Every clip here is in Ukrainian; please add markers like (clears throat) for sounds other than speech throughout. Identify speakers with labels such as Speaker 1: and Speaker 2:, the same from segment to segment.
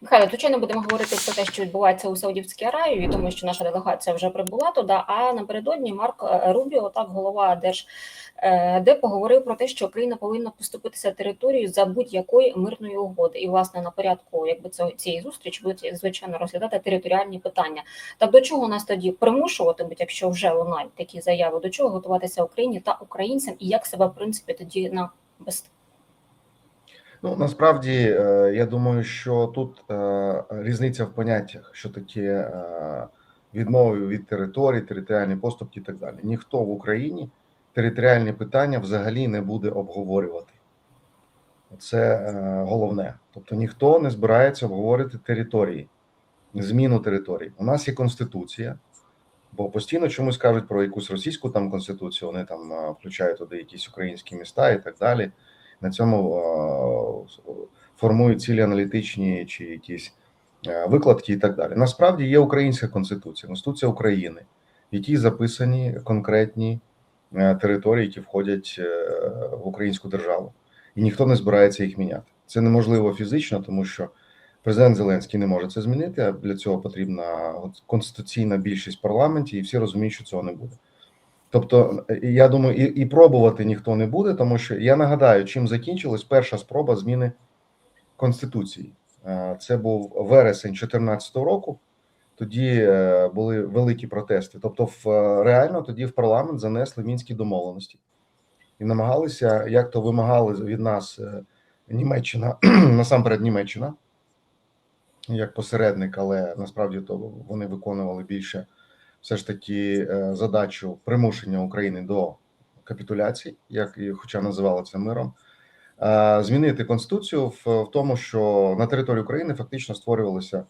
Speaker 1: Михайло, звичайно, будемо говорити про те, що відбувається у Саудівській Аравії. Відомо, що наша делегація вже прибула туди. А напередодні Марк е, Рубіо, так голова Держ е, де поговорив про те, що Україна повинна поступитися територією за будь-якої мирної угоди. І власне на порядку, якби цього цієї зустрічі будуть звичайно розглядати територіальні питання. Так до чого нас тоді примушувати, будь якщо вже лунають такі заяви, до чого готуватися Україні та українцям, і як себе в принципі тоді на
Speaker 2: Ну насправді е, я думаю, що тут е, різниця в поняттях, що таке е, відмови від території, територіальні поступки і так далі. Ніхто в Україні територіальні питання взагалі не буде обговорювати. Це головне. Тобто ніхто не збирається обговорити території, зміну території. У нас є конституція, бо постійно чомусь кажуть про якусь російську там конституцію. Вони там включають туди якісь українські міста і так далі. На цьому формують цілі аналітичні чи якісь е, викладки і так далі. Насправді є українська конституція, конституція України, в якій записані конкретні е, території, які входять е, в українську державу, і ніхто не збирається їх міняти. Це неможливо фізично, тому що президент Зеленський не може це змінити. А для цього потрібна конституційна більшість в парламенті, і всі розуміють, що цього не буде. Тобто, я думаю, і, і пробувати ніхто не буде, тому що я нагадаю, чим закінчилась перша спроба зміни конституції. Е, Це був вересень 2014 року. Тоді е, були великі протести. Тобто, в е, реально тоді в парламент занесли мінські домовленості і намагалися, як то вимагали від нас е, Німеччина, (clears throat) насамперед Німеччина, як посередник, але насправді то вони виконували більше все ж таки е, задачу примушення України до капітуляції, як і хоча називали це миром, е, змінити конституцію в, в тому, що на території України фактично створювалися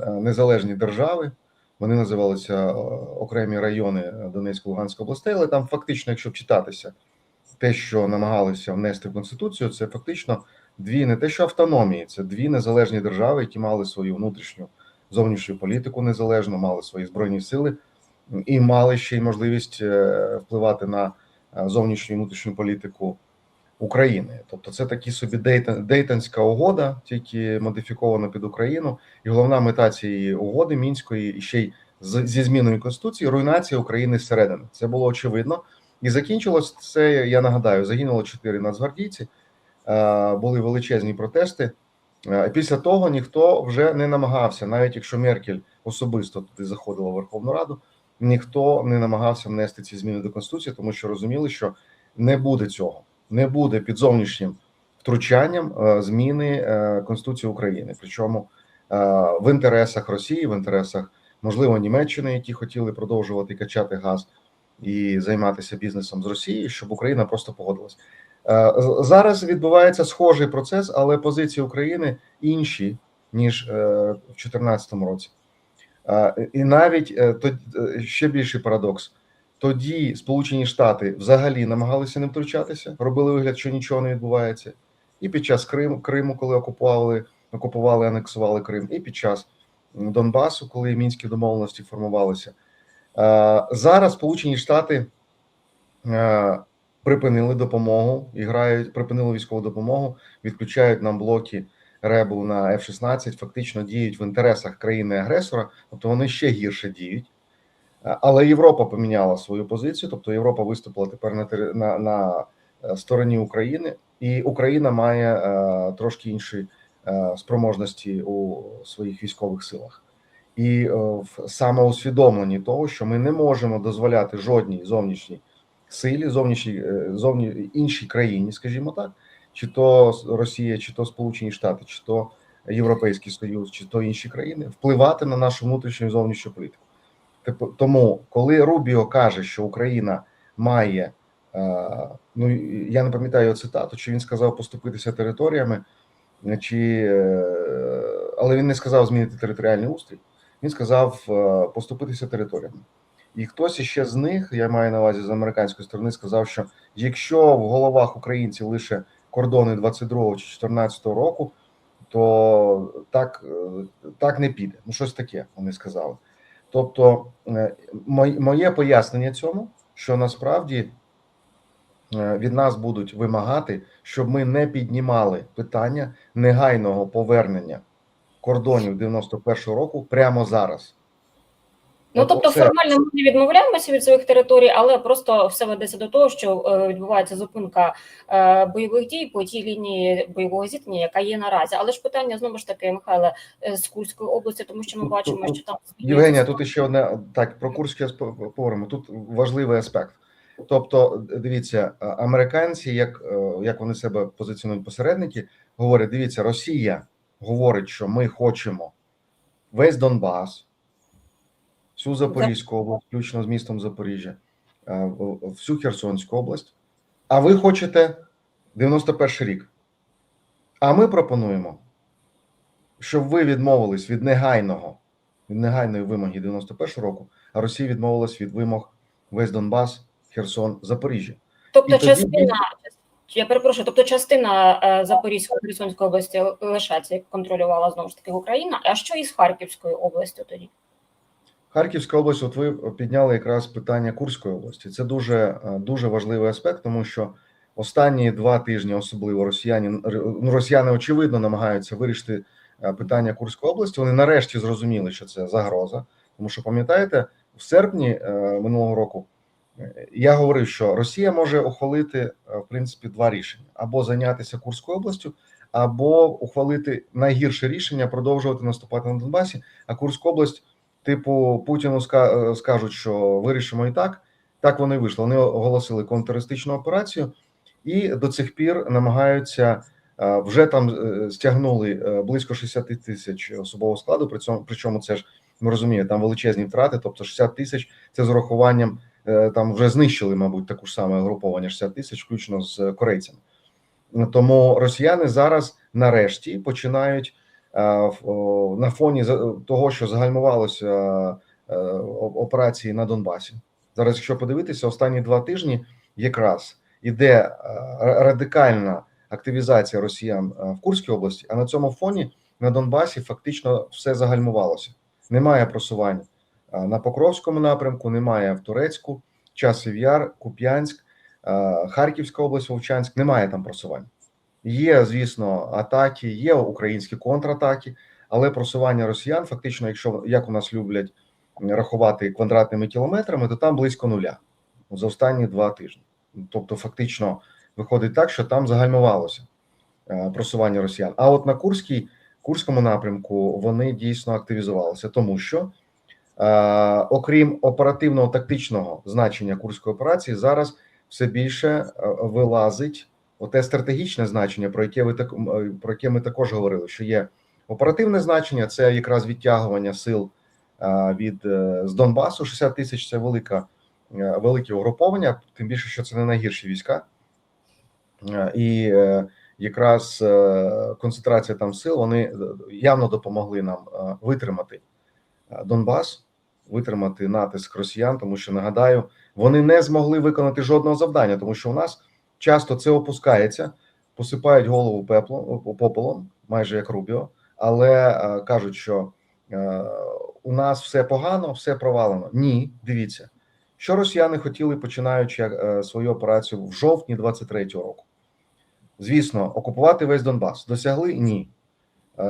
Speaker 2: е, незалежні держави. Вони називалися окремі райони Донецької Луганської областей, але там фактично, якщо читатися те, що намагалися внести в конституцію, це фактично дві не те, що автономії, це дві незалежні держави, які мали свою внутрішню зовнішню політику незалежно, мали свої збройні сили і мали ще й можливість е, впливати на е, зовнішню і внутрішню політику України. Тобто, це такі собі Дейтон, Дейтонська угода, тільки модифікована під Україну, і головна мета цієї угоди мінської ще й зі зміною конституції руйнація України зсередини. Це було очевидно. І закінчилось це. Я нагадаю, загинуло чотири нацгвардійці, е, були величезні протести. Е, Після того ніхто вже не намагався, навіть якщо Меркель особисто туди заходила в Верховну Раду, ніхто не намагався внести ці зміни до конституції, тому що розуміли, що не буде цього, не буде під зовнішнім втручанням е, зміни е, Конституції України. Причому в інтересах Росії, в інтересах можливо Німеччини, які хотіли продовжувати качати газ і займатися бізнесом з Росією, щоб Україна просто погодилась. Е, Зараз відбувається схожий процес, але позиції України інші ніж е, в 2014 році. Е, І навіть ще більший парадокс. Тоді Сполучені Штати взагалі намагалися не втручатися, робили вигляд, що нічого не відбувається. І під час Криму, Криму, коли окупували, окупували, анексували Крим, і під час Донбасу, коли мінські домовленості формувалися. Зараз Сполучені Штати припинили допомогу і грають, припинили військову допомогу, відключають нам блоки РЕБу на F-16, фактично діють в інтересах країни-агресора, тобто вони ще гірше діють. Е, Але Європа поміняла свою позицію, тобто Європа виступила тепер на на, на е, стороні України, і Україна має е, трошки інші е, спроможності у своїх військових силах. І е, в самоусвідомленні того, що ми не можемо дозволяти жодній зовнішній силі, зовнішній е, зовні іншій країні, скажімо так, чи то Росія, чи то Сполучені Штати, чи то Європейський Союз, чи то інші країни, впливати на нашу внутрішню і зовнішню політику. Типу, тому, коли Рубіо каже, що Україна має, е, ну я не пам'ятаю цитату, чи він сказав поступитися територіями, чи е, але він не сказав змінити територіальний устрій. Він сказав поступитися територіями. І хтось іще з них, я маю на увазі з американської сторони, сказав, що якщо в головах українців лише кордони 22 чи 14 року, то так, е, так не піде. Ну, щось таке вони сказали. Тобто, е, моє пояснення цьому, що насправді е, від нас будуть вимагати, щоб ми не піднімали питання негайного повернення кордонів 91-го року прямо зараз.
Speaker 1: Ну тобто,
Speaker 2: оце-
Speaker 1: формально ми не відмовляємося від своїх територій, але просто все ведеться до того, що е, відбувається зупинка е, бойових дій по тій лінії бойового зіткнення, яка є наразі. Але ж питання знову ж таки, Михайле, е, з Курської області, тому що ми бачимо,
Speaker 2: тут-
Speaker 1: що там
Speaker 2: Євгенія, тут ще одне так про Курське поговоримо. Тут важливий аспект. Тобто, дивіться, американці, як, е, як вони себе позиціонують посередники, говорять: дивіться, Росія говорить, що ми хочемо весь Донбас, всю Запорізьку область, включно з містом Запоріжжя, всю Херсонську область. А ви хочете 91 рік. А ми пропонуємо, щоб ви відмовились від негайного від негайної вимоги 91 року, а Росія відмовилась від вимог весь Донбас, Херсон, Запоріжжя.
Speaker 1: Тобто
Speaker 2: тоді
Speaker 1: частина, я перепрошую, тобто частина е, Запорізької Херсонської області лишається, як контролювала знову ж таки Україна. А що із Харківською областю тоді?
Speaker 2: Харківська область, от ви підняли якраз питання Курської області. Це дуже е, дуже важливий аспект, тому що останні два тижні, особливо росіяни, ну росіяни очевидно намагаються вирішити е, питання Курської області. Вони нарешті зрозуміли, що це загроза. Тому що пам'ятаєте, в серпні е, минулого року я говорив, що Росія може ухвалити в принципі два рішення: або зайнятися Курською областю, або ухвалити найгірше рішення продовжувати наступати на Донбасі, а Курську область. Типу, Путіну е, скажуть, що вирішимо і так. Так воно і вийшло. Вони оголосили контртерористичну операцію і до цих пір намагаються е, вже там е, стягнули близько 60 тисяч особового складу. При цьому причому це ж ми розуміємо, там величезні втрати, тобто 60 тисяч це з урахуванням там вже знищили, мабуть, таку ж саме груповання 60 тисяч, включно з корейцями. Тому росіяни зараз нарешті починають на фоні того, що загальмувалося е, операції на Донбасі. Зараз, якщо подивитися, останні два тижні якраз іде е, радикальна активізація росіян е, в Курській області, а на цьому фоні на Донбасі фактично все загальмувалося. Немає просування е, на Покровському напрямку, немає в Турецьку, Часів Яр, Куп'янськ, е, Харківська область, Вовчанськ, немає там просування. Є, звісно, атаки, є українські контратаки, але просування росіян, фактично, якщо як у нас люблять рахувати квадратними кілометрами, то там близько нуля за останні два тижні. Тобто, фактично, виходить так, що там загальмувалося е, просування росіян. А от на Курській, Курському напрямку вони дійсно активізувалися, тому що, е, окрім оперативного тактичного значення Курської операції, зараз все більше е, вилазить оте стратегічне значення, про яке ви так про яке ми також говорили, що є оперативне значення, це якраз відтягування сил е, від е, з Донбасу. 60 тисяч це велика е, велике угруповання, тим більше, що це не найгірші війська, Е, і е, якраз е, концентрація там сил вони е, явно допомогли нам е, витримати е, Донбас, витримати натиск росіян, тому що нагадаю, вони не змогли виконати жодного завдання, тому що у нас часто це опускається, посипають голову пеплом попелом, майже як Рубіо, але е, кажуть, що е, у нас все погано, все провалено. Ні, дивіться, що росіяни хотіли, починаючи е, свою операцію в жовтні 23-го року. Звісно, окупувати весь Донбас досягли ні.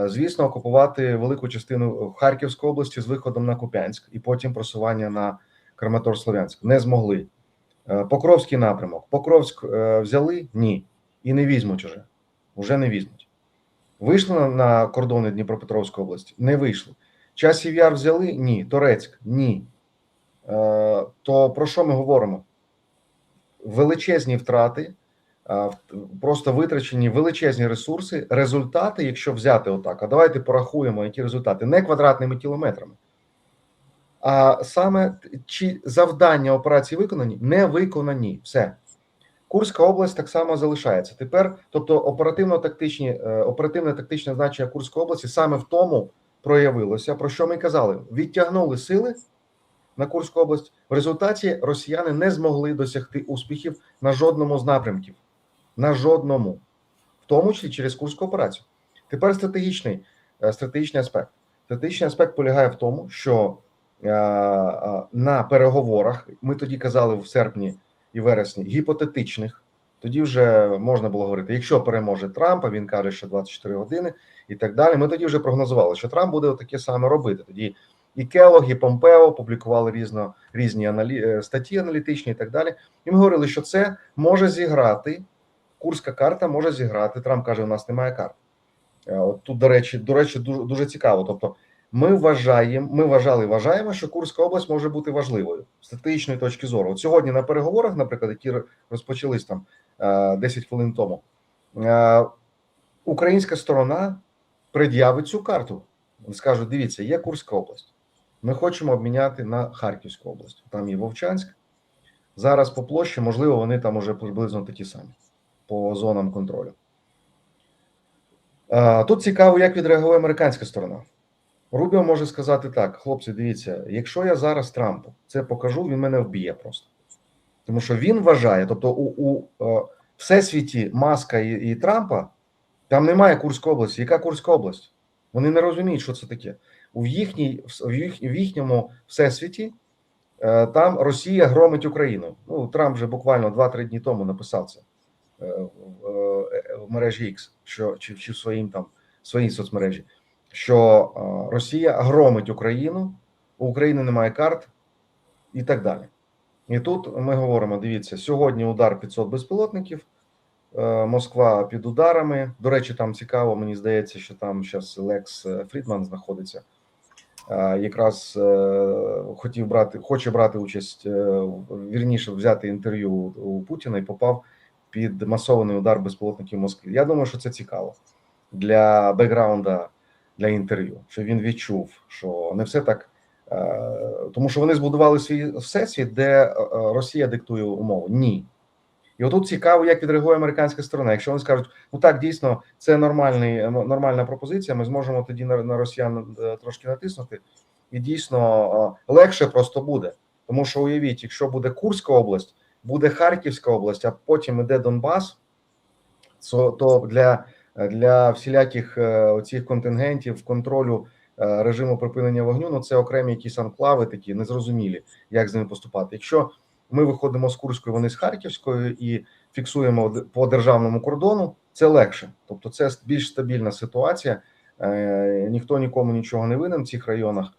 Speaker 2: Звісно, окупувати велику частину Харківської області з виходом на Куп'янськ і потім просування на Краматор-Слов'янськ не змогли. Е, Покровський напрямок. Покровськ е, взяли? Ні. І не візьмуть уже. Уже не візьмуть. Вийшли на, кордони Дніпропетровської області? Не вийшли. Часів Яр взяли? Ні. Торецьк? Ні. Е, То про що ми говоримо? Величезні втрати, просто витрачені величезні ресурси. Результати, якщо взяти отак, а давайте порахуємо, які результати, не квадратними кілометрами. А саме чи завдання операції виконані? Не виконані. Все. Курська область так само залишається. Тепер, тобто, оперативно-тактичні, е, оперативне тактичне значення Курської області саме в тому проявилося, про що ми казали: відтягнули сили на Курську область. В результаті росіяни не змогли досягти успіхів на жодному з напрямків. На жодному, в тому числі через Курську операцію. Тепер стратегічний, е, стратегічний аспект. Стратегічний аспект полягає в тому, що на переговорах ми тоді казали в серпні і вересні гіпотетичних. Тоді вже можна було говорити, якщо переможе Трампа, він каже, що 24 години, і так далі. Ми тоді вже прогнозували, що Трамп буде таке саме робити. Тоді і Келог, і Помпео публікували різно різні аналі... е, статті аналітичні і так далі. І ми говорили, що це може зіграти. Курська карта може зіграти. Трамп каже: у нас немає карт. Е, От тут, до речі, до речі, дуже дуже цікаво. Тобто, ми вважаємо, ми вважали, вважаємо, що Курська область може бути важливою з стратегічної точки зору. От сьогодні на переговорах, наприклад, які розпочались там е, 10 хвилин тому, е, українська сторона пред'явить цю карту. Скажуть: дивіться, є Курська область. Ми хочемо обміняти на Харківську область. Там є Вовчанськ. Зараз по площі, можливо, вони там уже приблизно такі самі по зонам контролю. Е, Тут цікаво, як відреагує американська сторона. Рубіо може сказати так: хлопці, дивіться, якщо я зараз Трампу це покажу, він мене вб'є просто. Тому що він вважає, тобто у, у е, всесвіті Маска і, і Трампа там немає Курської області. Яка Курська область? Вони не розуміють, що це таке. У їхній, в, їх, в їхньому всесвіті е, там Росія громить Україну. Ну, Трамп вже буквально 2-3 дні тому написав це е, в, мережі X, що, чи, чи в своїм там, своїй соцмережі що е, Росія громить Україну, у України немає карт і так далі. І тут ми говоримо: дивіться, сьогодні удар 500 безпілотників, е, Москва під ударами. До речі, там цікаво, мені здається, що там зараз Лекс Фрідман знаходиться. Е, Якраз е, хотів брати, хоче брати участь, е, вірніше взяти інтерв'ю у Путіна і попав під масований удар безпілотників в Москві. Я думаю, що це цікаво для бекграунда для інтерв'ю, що він відчув, що не все так, е, тому що вони збудували свій всесвіт, де е, Росія диктує умови. Ні. І отут цікаво, як відреагує американська сторона. Якщо вони скажуть, ну так дійсно це нормальний нормальна пропозиція. Ми зможемо тоді на, на росіян е, трошки натиснути, і дійсно е, легше просто буде. Тому що уявіть, якщо буде Курська область, буде Харківська область, а потім іде Донбас, то для для всіляких оцих контингентів контролю е, режиму припинення вогню, ну це окремі якісь анклави, такі незрозумілі, як з ними поступати. Якщо ми виходимо з Курської, вони з Харківської і фіксуємо по державному кордону, це легше, тобто це більш стабільна ситуація. Е, Ніхто нікому нічого не винен в цих районах.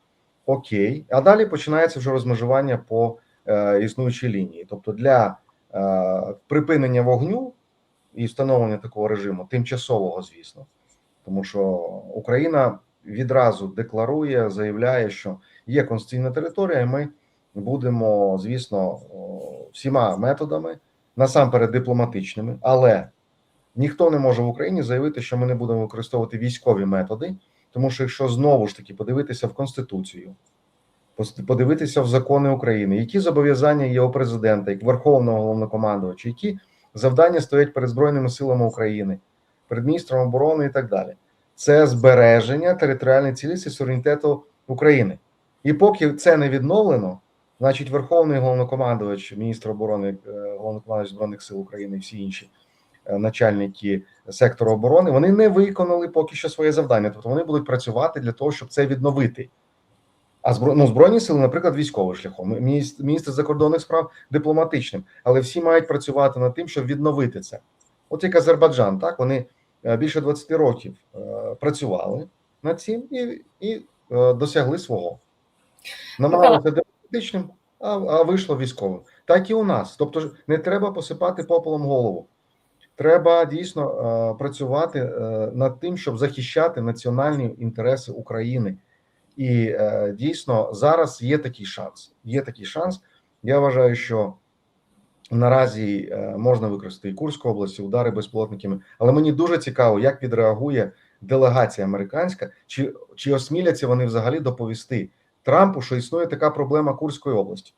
Speaker 2: Окей, а далі починається вже розмежування по е, існуючій лінії. Тобто, для е, припинення вогню і встановлення такого режиму тимчасового, звісно, тому що Україна відразу декларує, заявляє, що є конституційна територія, і ми будемо, звісно, всіма методами, насамперед дипломатичними, але ніхто не може в Україні заявити, що ми не будемо використовувати військові методи, тому що якщо знову ж таки подивитися в Конституцію, подивитися в закони України, які зобов'язання є у президента, як Верховного головнокомандувача, які завдання стоять перед Збройними силами України, перед міністром оборони і так далі. Це збереження територіальної цілісності суверенітету України. І поки це не відновлено, значить Верховний головнокомандувач, міністр оборони, головнокомандувач Збройних сил України і всі інші начальники сектору оборони, вони не виконали поки що своє завдання. Тобто вони будуть працювати для того, щоб це відновити. А збро... ну, збройні сили, наприклад, військовим шляхом, міністр закордонних справ дипломатичним, але всі мають працювати над тим, щоб відновити це. От як Азербайджан, так вони більше 20 років е, працювали над цим і і е, досягли свого. Намагалися дипломатичним, а, а вийшло військовим. Так і у нас. Тобто, не треба посипати попелом голову. Треба дійсно е, працювати е, над тим, щоб захищати національні інтереси України. І е, дійсно зараз є такий шанс. Є такий шанс. Я вважаю, що наразі е, можна використати і Курську область, і удари безпілотниками. Але мені дуже цікаво, як відреагує делегація американська, чи чи осміляться вони взагалі доповісти Трампу, що існує така проблема Курської області.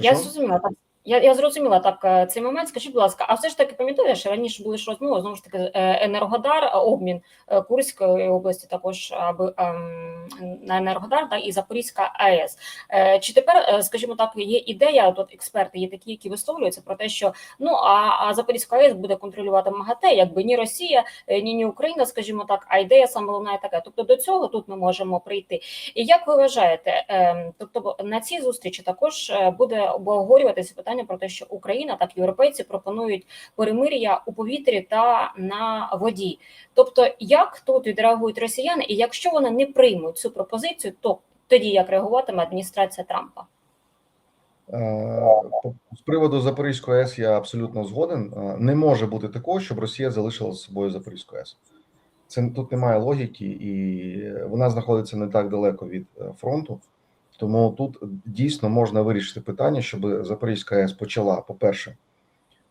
Speaker 2: It.
Speaker 1: Я зрозуміла так. Я я зрозуміла так цей момент. Скажіть, будь ласка, а все ж таки пам'ятаєш, раніше були ж розмови знову ж таки Енергодар, обмін Курської області, також аби на Енергодар та і Запорізька АЕС. Чи тепер, скажімо так, є ідея? Тут експерти є такі, які висловлюються про те, що ну а, а Запорізька АЕС буде контролювати МАГАТЕ, якби ні Росія, ні ні Україна, скажімо так, а ідея саме головна така. Тобто до цього тут ми можемо прийти. І як ви вважаєте, тобто на цій зустрічі також буде обговорюватися питання питання про те, що Україна так європейці пропонують перемир'я у повітрі та на воді. Тобто, як тут відреагують росіяни, і якщо вони не приймуть цю пропозицію, то тоді як реагуватиме адміністрація Трампа?
Speaker 2: Е, З приводу Запорізької АЕС я абсолютно згоден. Е, Не може бути такого, щоб Росія залишила з собою Запорізьку АЕС. Це тут немає логіки, і вона знаходиться не так далеко від е, фронту. Тому тут дійсно можна вирішити питання, щоб Запорізька АЕС почала, по-перше,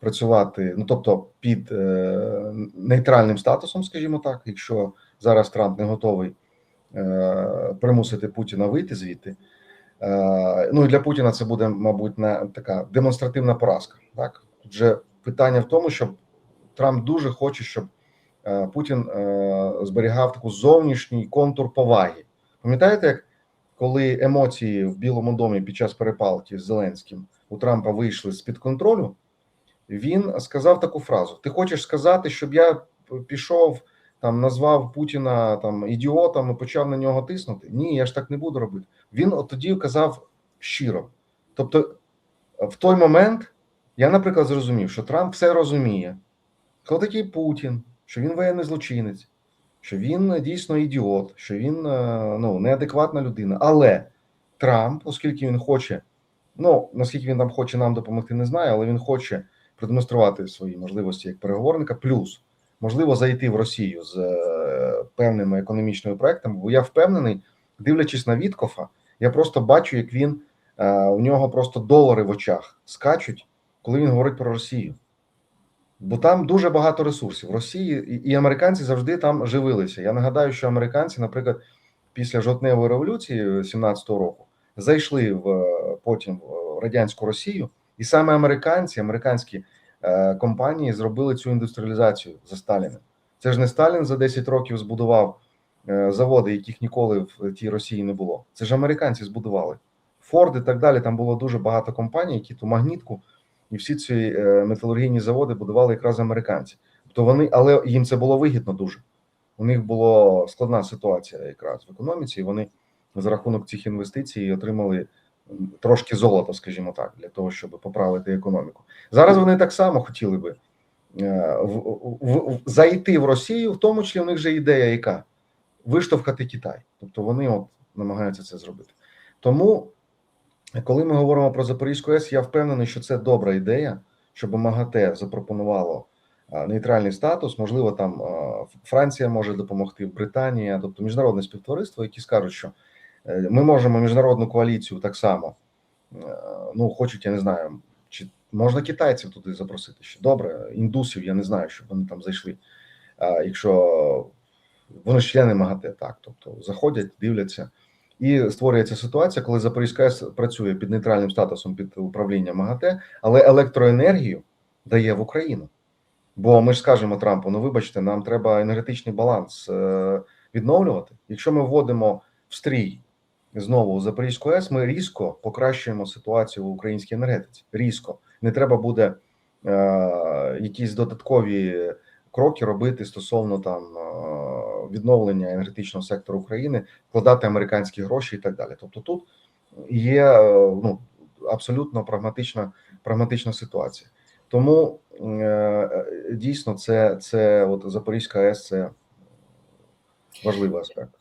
Speaker 2: працювати, ну тобто під е, нейтральним статусом, скажімо так, якщо зараз Трамп не готовий е, примусити Путіна вийти звідти. Е, Ну і для Путіна це буде, мабуть, не така демонстративна поразка. Так, Тут же питання в тому, що Трамп дуже хоче, щоб е, Путін е, зберігав таку зовнішній контур поваги. Пам'ятаєте, як коли емоції в Білому домі під час перепалки з Зеленським у Трампа вийшли з під контролю? Він сказав таку фразу: Ти хочеш сказати, щоб я пішов там, назвав Путіна там ідіотом і почав на нього тиснути? Ні, я ж так не буду робити. Він от тоді казав щиро. Тобто, в той момент я, наприклад, зрозумів, що Трамп все розуміє, хто такий Путін, що він воєнний злочинець, що він дійсно ідіот, що він е, ну, неадекватна людина. Але Трамп, оскільки він хоче, ну наскільки він там хоче нам допомогти, не знаю, але він хоче продемонструвати свої можливості як переговорника, плюс можливо зайти в Росію з е, певними економічними проектами. Бо я впевнений, дивлячись на Віткофа, я просто бачу, як він е, у нього просто долари в очах скачуть, коли він говорить про Росію. Бо там дуже багато ресурсів. Росії і, американці завжди там живилися. Я нагадаю, що американці, наприклад, після жовтневої революції 17-го року зайшли в е, потім в радянську Росію, і саме американці, американські е, компанії зробили цю індустріалізацію за Сталіним. Це ж не Сталін за 10 років збудував е, заводи, яких ніколи в тій Росії не було. Це ж американці збудували. Форд і так далі. Там було дуже багато компаній, які ту магнітку і всі ці е, металургійні заводи будували якраз американці. Тобто вони, але їм це було вигідно дуже. У них була складна ситуація якраз в економіці, і вони за рахунок цих інвестицій отримали трошки золота, скажімо так, для того, щоб поправити економіку. Зараз вони так само хотіли би е, в, в, в, зайти в Росію, в тому числі у них же ідея, яка виштовхати Китай. Тобто вони от намагаються це зробити. Тому, коли ми говоримо про Запорізьку АЕС, я впевнений, що це добра ідея, щоб МАГАТЕ запропонувало нейтральний статус. Можливо, там Франція може допомогти, Британія, тобто міжнародне співтовариство, які скажуть, що е, ми можемо міжнародну коаліцію так само. е, Ну, хочуть, я не знаю, чи можна китайців туди запросити ще добре, індусів, я не знаю, щоб вони там зайшли. Якщо вони ж члени МАГАТЕ, так, тобто заходять, дивляться. І створюється ситуація, коли Запорізька АЕС працює під нейтральним статусом під управлінням МАГАТЕ, але електроенергію дає в Україну. Бо ми ж скажемо Трампу: ну вибачте, нам треба енергетичний баланс е, відновлювати. Якщо ми вводимо в стрій знову Запорізьку АЕС, ми різко покращуємо ситуацію в українській енергетиці. Різко не треба буде е, якісь додаткові кроки робити стосовно там е, відновлення енергетичного сектору України, вкладати американські гроші і так далі. Тобто, тут є е, ну абсолютно прагматична прагматична ситуація. Тому е, дійсно це, це от Запорізька АЕС це важливий аспект.